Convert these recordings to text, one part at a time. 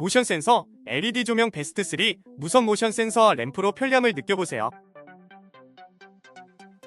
모션 센서, LED 조명 베스트 3, 무선 모션 센서 램프로 편리함을 느껴보세요.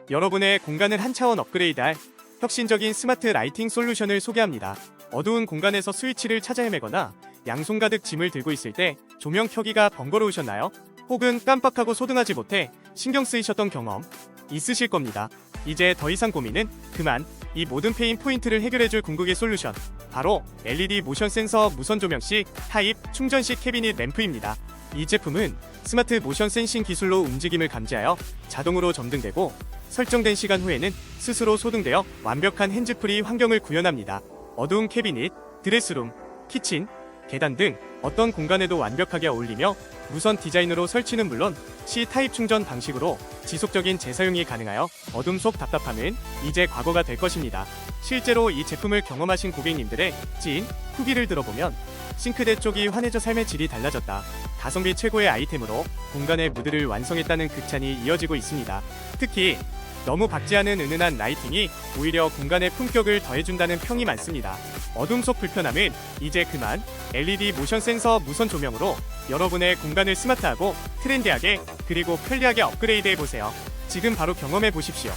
여러분의 공간을 한 차원 업그레이드할 혁신적인 스마트 라이팅 솔루션을 소개합니다. 어두운 공간에서 스위치를 찾아 헤매거나 양손 가득 짐을 들고 있을 때 조명 켜기가 번거로우셨나요? 혹은 깜빡하고 소등하지 못해 신경 쓰이셨던 경험 있으실 겁니다. 이제 더 이상 고민은 그만 이 모든 페인 포인트를 해결해줄 궁극의 솔루션 바로 LED 모션 센서 무선 조명식 타입 충전식 캐비닛 램프입니다. 이 제품은 스마트 모션 센싱 기술로 움직임을 감지하여 자동으로 점등되고 설정된 시간 후에는 스스로 소등되어 완벽한 핸즈프리 환경을 구현합니다. 어두운 캐비닛, 드레스룸, 키친, 계단 등 어떤 공간에도 완벽하게 어울리며 무선 디자인으로 설치는 물론 C 타입 충전 방식으로 지속적인 재사용이 가능하여 어둠 속 답답함은 이제 과거가 될 것입니다. 실제로 이 제품을 경험하신 고객님들의 찐 후기를 들어보면 싱크대 쪽이 환해져 삶의 질이 달라졌다. 가성비 최고의 아이템으로 공간의 무드를 완성했다는 극찬이 이어지고 있습니다. 특히 너무 밝지 않은 은은한 라이팅이 오히려 공간의 품격을 더해준다는 평이 많습니다. 어둠 속 불편함은 이제 그만 LED 모션 센서 무선 조명으로 여러분의 공간을 스마트하고 트렌디하게 그리고 편리하게 업그레이드 해보세요. 지금 바로 경험해 보십시오.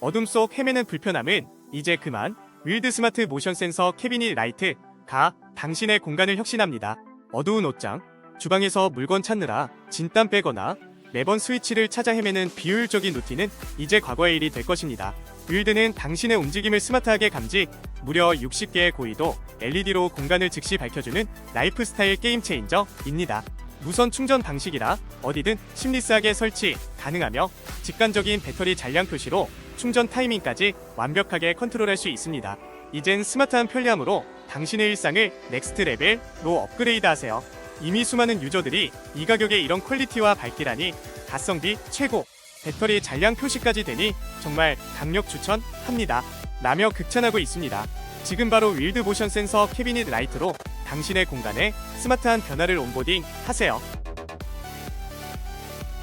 어둠 속 헤매는 불편함은 이제 그만 윌드 스마트 모션 센서 캐비닛 라이트 가 당신의 공간을 혁신합니다. 어두운 옷장, 주방에서 물건 찾느라 진땀 빼거나 매번 스위치를 찾아 헤매는 비효율적인 루틴은 이제 과거의 일이 될 것입니다. 윌드는 당신의 움직임을 스마트하게 감지, 무려 60개의 고의도 LED로 공간을 즉시 밝혀주는 라이프 스타일 게임 체인저입니다. 무선 충전 방식이라 어디든 심리스하게 설치 가능하며 직관적인 배터리 잔량 표시로 충전 타이밍까지 완벽하게 컨트롤할 수 있습니다. 이젠 스마트한 편리함으로 당신의 일상을 넥스트 레벨로 업그레이드 하세요. 이미 수많은 유저들이 이 가격에 이런 퀄리티와 밝기라니 가성비 최고 배터리 잔량 표시까지 되니 정말 강력 추천합니다. 라며 극찬하고 있습니다. 지금 바로 윌드 모션 센서 캐비닛 라이트로 당신의 공간에 스마트한 변화를 온보딩 하세요.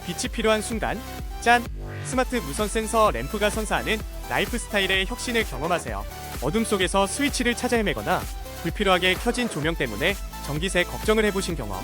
빛이 필요한 순간 짠! 스마트 무선 센서 램프가 선사하는 라이프 스타일의 혁신을 경험하세요. 어둠 속에서 스위치를 찾아 헤매거나 불필요하게 켜진 조명 때문에 전기세 걱정을 해보신 경험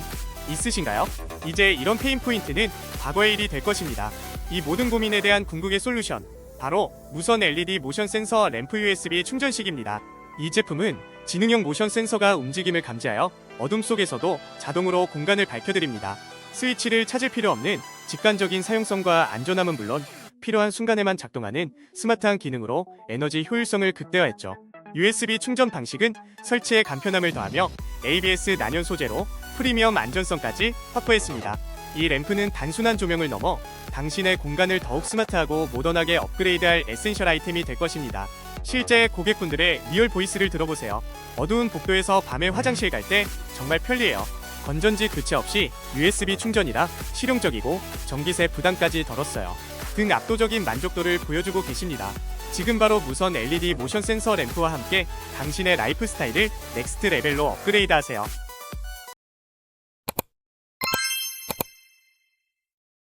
있으신가요? 이제 이런 페인 포인트는 과거의 일이 될 것입니다. 이 모든 고민에 대한 궁극의 솔루션 바로 무선 LED 모션 센서 램프 USB 충전식입니다. 이 제품은 지능형 모션 센서가 움직임을 감지하여 어둠 속에서도 자동으로 공간을 밝혀드립니다. 스위치를 찾을 필요 없는 직관적인 사용성과 안전함은 물론 필요한 순간에만 작동하는 스마트한 기능으로 에너지 효율성을 극대화했죠. USB 충전 방식은 설치에 간편함을 더하며 ABS 난연 소재로 프리미엄 안전성까지 확보했습니다. 이 램프는 단순한 조명을 넘어 당신의 공간을 더욱 스마트하고 모던하게 업그레이드할 에센셜 아이템이 될 것입니다. 실제 고객분들의 리얼 보이스를 들어보세요. 어두운 복도에서 밤에 화장실 갈 때 정말 편리해요. 건전지 교체 없이 USB 충전이라 실용적이고 전기세 부담까지 덜었어요. 등 압도적인 만족도를 보여주고 계십니다. 지금 바로 무선 LED 모션 센서 램프와 함께 당신의 라이프 스타일을 넥스트 레벨로 업그레이드 하세요.